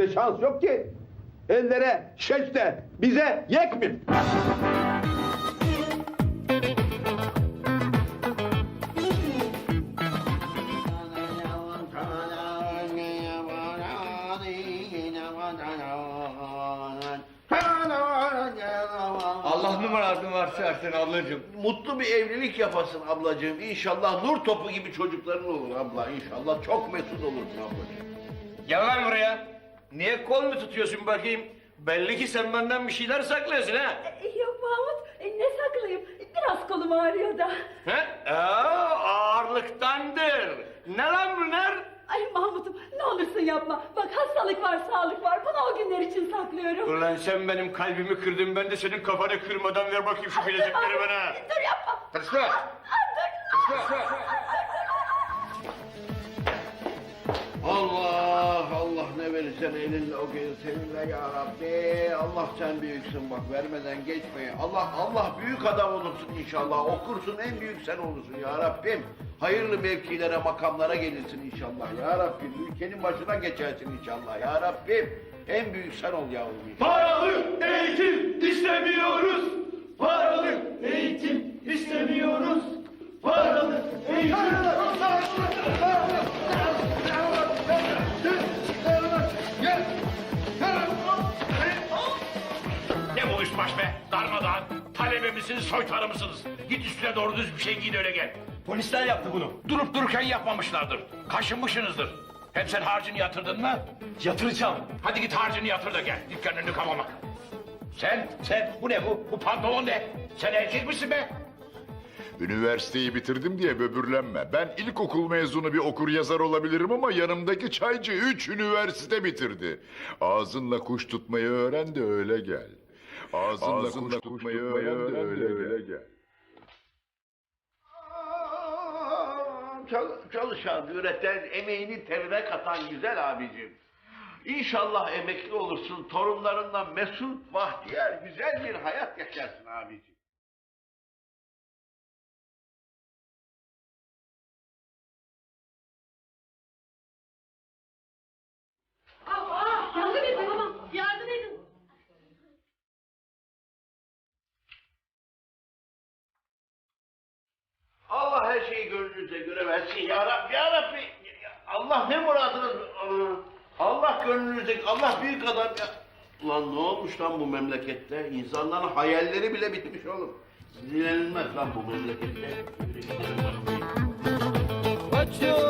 Bize şans yok ki. Ellere şeş de bize yek mi? Allah mı muradın varsa ersin ablacığım. Mutlu bir evlilik yapasın ablacığım. İnşallah nur topu gibi çocukların olur abla. İnşallah çok mesut olursun ablacığım. Gel lan buraya. Niye kol mu tutuyorsun bakayım? Belli ki sen benden bir şeyler saklıyorsun ha. E, Yok Mahmut, e, ne saklayayım? Biraz kolum ağrıyor da. He? Aa, ağırlıktandır. Ne lan bunlar? Ay Mahmut'um ne olursun yapma. Bak hastalık var, sağlık var. Bunu o günler için saklıyorum. Ulan sen benim kalbimi kırdın ben de senin kafanı kırmadan ver bakayım şu bilezikleri Mahmut, bana. Dur yapma. Aa, dur. Allah ne verirsen elinde o gelir seninle ya Rabbi. Allah sen büyüksün bak vermeden geçme. Allah Allah büyük adam olursun inşallah. Okursun en büyük sen olursun ya Rabbim. Hayırlı mevkilere makamlara gelirsin inşallah ya Rabbim. Ülkenin başına geçersin inşallah ya Rabbim. En büyük sen ol yavrum inşallah. Paralı eğitim istemiyoruz. Paralı eğitim istemiyoruz. Paralı eğitim. Baş be? Darmadağın. Talebe misiniz, soytarı mısınız? Git üstüne doğru düz bir şey giy de öyle gel. Polisler yaptı bunu. Durup dururken yapmamışlardır. Kaşınmışsınızdır. Hem sen harcını yatırdın mı? Yatıracağım. Hadi git harcını yatır da gel. Dükkanın önünü kapama. Sen, sen bu ne bu? Bu pantolon ne? Sen erkek misin be? Üniversiteyi bitirdim diye böbürlenme. Ben ilkokul mezunu bir okur yazar olabilirim ama yanımdaki çaycı üç üniversite bitirdi. Ağzınla kuş tutmayı öğren de öyle gel. Ağzınla, kuş, tutmayı öğren de öyle, öyle gel. Çal- çalışan, üreten, emeğini terine katan güzel abicim. İnşallah emekli olursun, torunlarınla mesut, bahtiyar, güzel bir hayat yaşarsın abicim. Her şeyi gönlünüze göre versin ya Rabbi, ya Rabbi. Allah ne muradınız? Allah gönlünüze, Allah büyük adam ya. Ulan ne olmuş lan bu memlekette? İnsanların hayalleri bile bitmiş oğlum. Dinlenilmez lan bu memlekette. Açıyor.